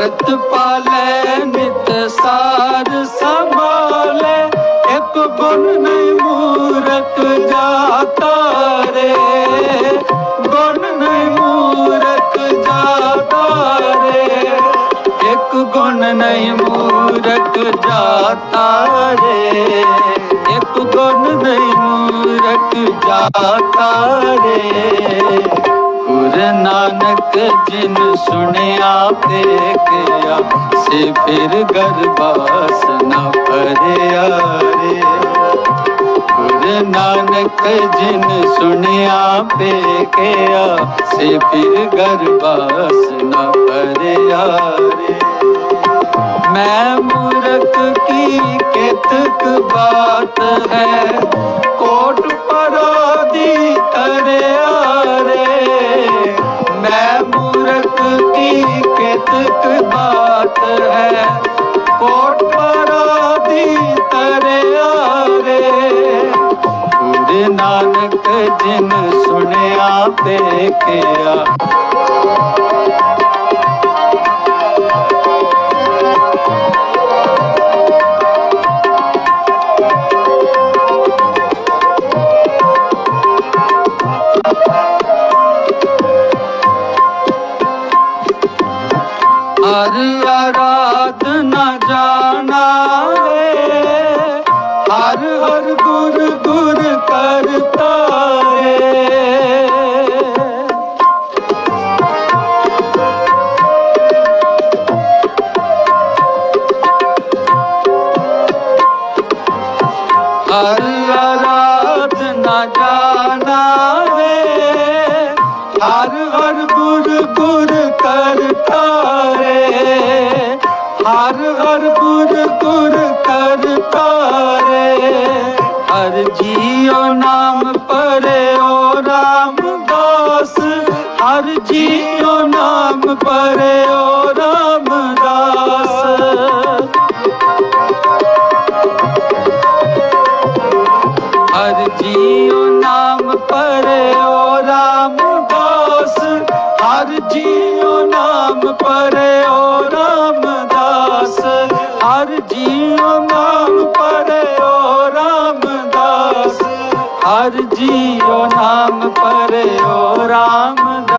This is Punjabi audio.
ਰਤ ਪਾਲੇ, ਨਿਤ ਸਾਰ ਸੰਭਾਲੇ, ਇੱਕ ਗੁਣ ਨਹੀਂ ਮੂਰਖ ਜਾਤਾ ਰੇ। ਗੁਣ ਨਹੀਂ ਮੂਰਖ ਜਾਤਾ ਰੇ। ਇੱਕ ਗੁਣ ਨਹੀਂ ਮੂਰਖ ਜਾਤਾ ਰੇ। ਇੱਕ ਗੁਣ ਨਹੀਂ ਮੂਰਖ ਜਾਤਾ ਰੇ। ਗੁਰ ਨਾਨਕ ਜਿਨ ਸੁਣਿਆ ਤੇ ਕਿਆ ਸੇ ਫਿਰ ਗਰਬਾਸ ਨ ਭਰਿਆ ਰੇ ਗੁਰ ਨਾਨਕ ਜਿਨ ਸੁਣਿਆ ਤੇ ਕਿਆ ਸੇ ਫਿਰ ਗਰਬਾਸ ਨ ਭਰਿਆ ਰੇ ਮੈਂ ਮੂਰਖ ਕੀ ਕਿਤਕ ਬਾਤ ਹੈ, ਕੋਟ ਪਰਾਦੀ ਕੀ ਕਿਤਕ ਬਾਤ ਹੈ। ਕੋਟ ਪਰਾਦੀ ਤਰਿਆ ਰੇ ਗੁਰੂ ਨਾਨਕ ਜਿਨ ਸੁਣਿਆ ਤੇ ਕਿਆ ਹਰ ਆਰਾਧਨਾ ਜਾਣਾ ਰੇ ਹਰ ਹਰ ਗੁਰ ਗੁਰ ਕਰਤਾ ਰੇ ਹਰ ਆਰਾਧਨਾ ਜਾਣਾ ਹਰ ਹਰ ਗੁਰ ਗੁਰ ਕਰਤਾ ਰੇ ਹਰ ਹਰ ਗੁਰ ਗੁਰ ਕਰਤਾ ਰੇ ਹਰ ਜੀਉ ਨਾਮ ਪਰਿਓ ਰਾਮਦਾਸ ਹਰ ਜੀਓ ਨਾਮ ਪਰਿਓ ਰਾਮਦਾਸ ਹਰ ਜੀਉ ਨਾਮ ਪਰਿਓ ਰਾਮਦਾਸ ਹਰ ਜੀਉ ਨਾਮ ਪਰਿਓ ਰਾਮਦਾਸ ਹਰ ਜੀਉ ਨਾਮ ਪਰਿਓ ਰਾਮਦਾਸ ਹਰ ਜੀਉ ਨਾਮ ਪਰਿਓ ਰਾਮਦਾਸ